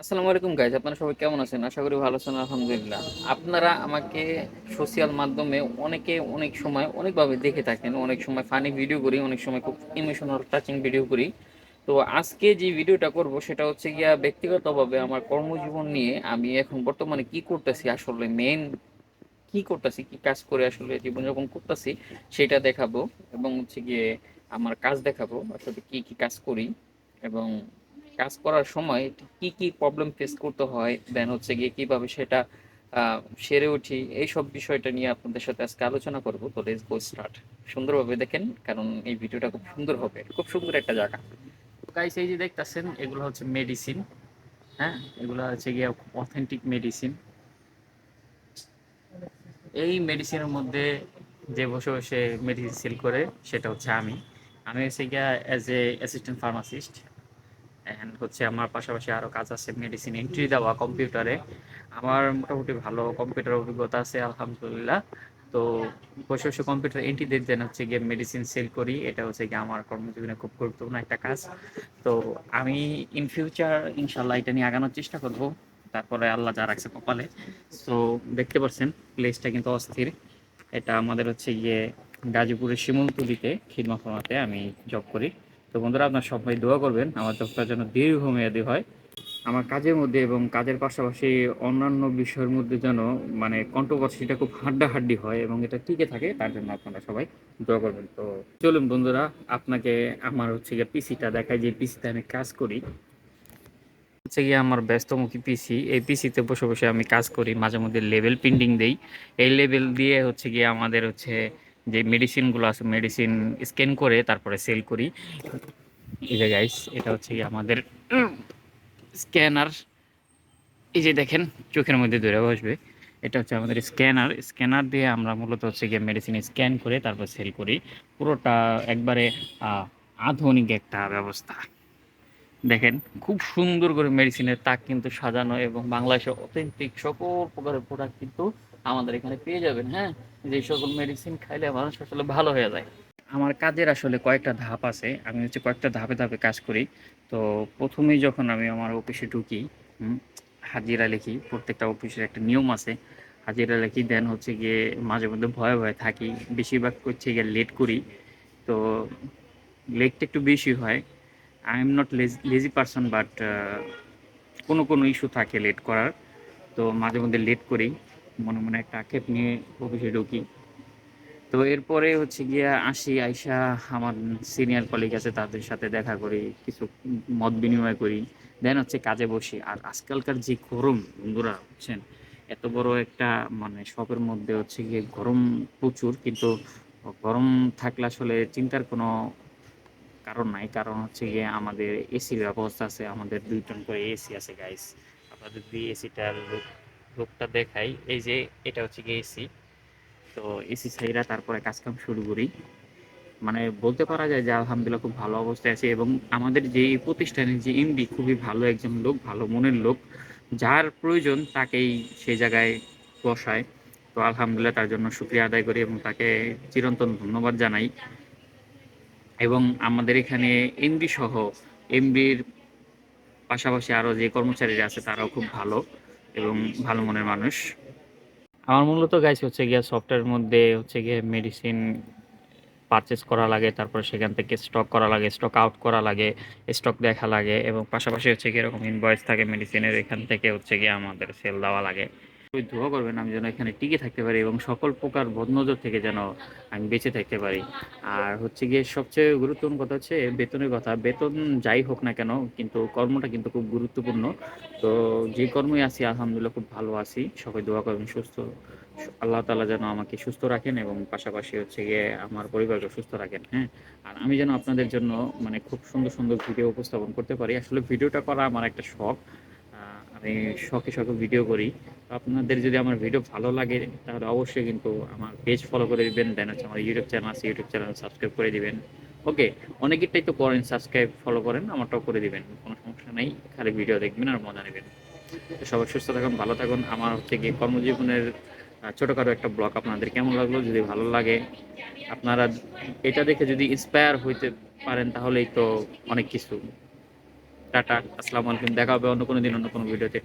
আসসালামু আলাইকুম গাইজ আপনারা সবাই কেমন আছেন? আশা করি ভালো আছেন, আলহামদুলিল্লাহ। আপনারা আমাকে সোশ্যাল মাধ্যমে অনেকে অনেক সময় অনেকভাবে দেখে থাকেন, অনেক সময় ফানি ভিডিও করি, অনেক সময় খুব ইমোশনাল টাচিং ভিডিও করি। তো আজকে যে ভিডিওটা করব, সেটা হচ্ছে গিয়া ব্যক্তিগতভাবে আমার কর্মজীবন নিয়ে আমি এখন বর্তমানে কি করতেছি, আসলে মেন কি করতেছি, কি কাজ করে আসলে জীবনযাপন করতেছি, সেটা দেখাবো। এবং হচ্ছে গিয়ে আমার কাজ দেখাবো, আসলে কি কি কাজ করি। এবং কাজ করার সময় কি কি প্রবলেম ফেস করতে হয় দেন হচ্ছে গিয়ে কীভাবে সেটা সেরে উঠি, এইসব বিষয়টা নিয়ে আপনাদের সাথে আজকে আলোচনা করব। তো লেটস গো স্টার্ট সুন্দরভাবে দেখেন, কারণ এই ভিডিওটা খুব সুন্দর হবে, খুব সুন্দর একটা জায়গা। গাইস এই যে দেখতাছেন, এগুলো হচ্ছে মেডিসিন হ্যাঁ? এগুলো হচ্ছে গিয়ে অথেন্টিক মেডিসিন এই মেডিসিনের মধ্যে যে বসে বসে মেডিসিন সেল করে, সেটা হচ্ছে আমি। আমি হচ্ছে গিয়া as a assistant pharmacist and হচ্ছে আমার পাশাপাশি আরও কাজ আছে মেডিসিন এন্ট্রি দেওয়া কম্পিউটারে আমার মোটামুটি ভালো কম্পিউটার অভিজ্ঞতা আছে, আলহামদুলিল্লাহ। তো বসে বসে কম্পিউটার এন্ট্রি দিয়ে দেন হচ্ছে গিয়ে মেডিসিন সেল করি। এটা হচ্ছে গিয়ে আমার কর্মজীবনে খুব গুরুত্বপূর্ণ একটা কাজ। তো আমি ইন ফিউচার ইনশাল্লাহ এটা নিয়ে আগানোর চেষ্টা করব। তারপরে আল্লাহ যা রাখছে কপালে। তো দেখতে পাচ্ছেন প্লেসটা কিন্তু অস্থির। এটা আমাদের হচ্ছে গিয়ে গাজীপুরের শিমুলতলিতে খিদমা ফর্মাতে আমি জব করি। তো বন্ধুরা, আপনার সবাই দোয়া করবেন, আমার জবটা যেন দীর্ঘমেয়াদী হয়। আমার কাজের মধ্যে এবং কাজের পাশাপাশি অন্যান্য বিষয়ের মধ্যে যেন মানে কন্ট্রোভার্সিটা খুব হাড্ডাহাড্ডি হয় এবং এটা টিকে থাকে, তার জন্য আপনারা সবাই দোয়া করবেন। তো চলুন বন্ধুরা, আপনাকে আমার হচ্ছে গিয়ে পিসিটা দেখায় যে পিসিতে আমি কাজ করি। হচ্ছে গিয়ে আমার ব্যস্তমুখী পিসি, এই পিসিতে বসে বসে আমি কাজ করি, মাঝে মধ্যে লেভেল প্রিন্টিং দেই। এই লেভেল দিয়ে হচ্ছে গিয়ে আমাদের হচ্ছে যে মেডিসিনগুলো আছে মেডিসিন স্ক্যান করে তারপরে সেল করি। এই যে গাইস এটা হচ্ছে আমাদের স্ক্যানার এই যে দেখেন, চোখের মধ্যে ধরে বসবে। এটা হচ্ছে আমাদের স্ক্যানার স্ক্যানার দিয়ে আমরা মূলত হচ্ছে গিয়ে মেডিসিন স্ক্যান করে তারপর সেল করি। পুরোটা একবারে আধুনিক একটা ব্যবস্থা। দেখেন, খুব সুন্দর করে মেডিসিনের তাক কিন্তু সাজানো এবং বাংলাদেশের অথেন্টিক সকল প্রকারের প্রোডাক্ট কিন্তু আমাদের এখানে পেয়ে যাবেন হ্যাঁ? যে সকল মেডিসিন খাইলে মানুষ আসলে ভালো হয়ে যায়। আমার কাজের আসলে কয়েকটা ধাপ আছে। আমি হচ্ছে কয়েকটা ধাপে ধাপে কাজ করি। তো প্রথমেই যখন আমি আমার অফিসে ঢুকি হাজিরা লিখি, প্রত্যেকটা অফিসের একটা নিয়ম আছে। হাজিরা লিখি, দেন হচ্ছে গিয়ে মাঝে মধ্যে ভয়ে ভয়ে থাকি। বেশিরভাগ হচ্ছে গিয়ে লেট করি। তো লেটটা একটু বেশি হয়। I am not lazy person but কোনো কোনো ইস্যু থাকে লেট করার। তো মাঝে মধ্যে লেট করি। মনে মনে একটা আক্ষেপ নিয়ে অফিসে ঢুকি। তো এরপরে হচ্ছে গিয়া আসি, আইসা আমার সিনিয়র কলিগ আছে, তাদের সাথে দেখা করি, কিছু মত বিনিময় করি। দেন হচ্ছে কাজে বসি। আর আজকালকার যে গরম, বন্ধুরা, বুঝছেন? এত বড় একটা মানে শপের মধ্যে হচ্ছে গিয়ে গরম প্রচুর, কিন্তু গরম থাকলে আসলে চিন্তার কোনো কারণ নাই। কারণ হচ্ছে গিয়ে আমাদের এসির ব্যবস্থা আছে, আমাদের দুই টন করে এসি আছে গাইস আপনাদের যদি এসিটার লুকটা দেখাই। এই যে এটা হচ্ছে গিয়ে এসি। তো এসি ছাইরা তারপরে কাজকাম শুরু করি। মানে বলতে পারা যায় যে আলহামদুলিল্লাহ খুব ভালো অবস্থায় আছে এবং আমাদের যে প্রতিষ্ঠানের যে এমডি খুবই ভালো একজন লোক, ভালো মনের লোক, যার প্রয়োজন তাকেই সেই জায়গায় বসায়। তো আলহামদুলিল্লাহ তার জন্য শুক্রিয়া আদায় করি এবং তাকে চিরন্তন ধন্যবাদ জানাই। এবং আমাদের এখানে এমবি সহ এমবির পাশাপাশি আরও যে কর্মচারীরা আছে তারাও খুব ভালো। এবং ভালো মনের মানুষ। আমার মূলত গাইস হচ্ছে গিয়ে সফটওয়্যার মধ্যে হচ্ছে গিয়ে মেডিসিন পারচেস করা লাগে, তারপরে সেখান থেকে স্টক করা লাগে স্টক আউট করা লাগে স্টক দেখা লাগে এবং পাশাপাশি হচ্ছে গিয়ে এরকম ইনভয়েস থাকে মেডিসিনের এখান থেকে হচ্ছে গিয়ে আমাদের সেল দেওয়া লাগে। ওই দোয়া করবেন আমি যেন এখানে টিকে থাকতে পারি এবং সকল প্রকার বদনজর থেকে যেন আমি বেঁচে থাকতে পারি। আর হচ্ছে গিয়ে সবচেয়ে গুরুত্বপূর্ণ কথা হচ্ছে বেতনের কথা। বেতন যাই হোক না কেন কিন্তু কর্মটা কিন্তু খুব গুরুত্বপূর্ণ। তো যে কর্মই আছি, আলহামদুলিল্লাহ খুব ভালো আছি। সবাই দোয়া করবেন সুস্থ। আল্লাহ তালা যেন আমাকে সুস্থ রাখেন এবং পাশাপাশি হচ্ছে গিয়ে আমার পরিবারকে সুস্থ রাখেন হ্যাঁ? আর আমি যেন আপনাদের জন্য মানে খুব সুন্দর সুন্দর ভিডিও উপস্থাপন করতে পারি। আসলে ভিডিওটা করা আমার একটা শখ। আমি শখে শখে ভিডিও করি। আপনাদের যদি আমার ভিডিও ভালো লাগে, তাহলে অবশ্যই কিন্তু আমার পেজ ফলো করে দিবেন দেন হচ্ছে আমার ইউটিউব চ্যানেল আছে ইউটিউব চ্যানেল সাবস্ক্রাইব করে দিবেন। ওকে অনেকেরটাই তো করেন সাবস্ক্রাইব ফলো করেন, আমারটাও করে দিবেন, কোনো সমস্যা নেই, খালি ভিডিও দেখবেন আর মজা নেবেন। তো সবাই সুস্থ থাকুন, ভালো থাকুন। আমার হচ্ছে গিয়ে কর্মজীবনের ছোটোখাটো একটা ব্লগ আপনাদের কেমন লাগল, যদি ভালো লাগে, আপনারা এটা দেখে যদি ইন্সপায়ার হইতে পারেন, তাহলেই তো অনেক কিছু। টাটা, আসসালামু আলাইকুম, দেখা হবে অন্য কোনো দিন, অন্য কোনো ভিডিওতে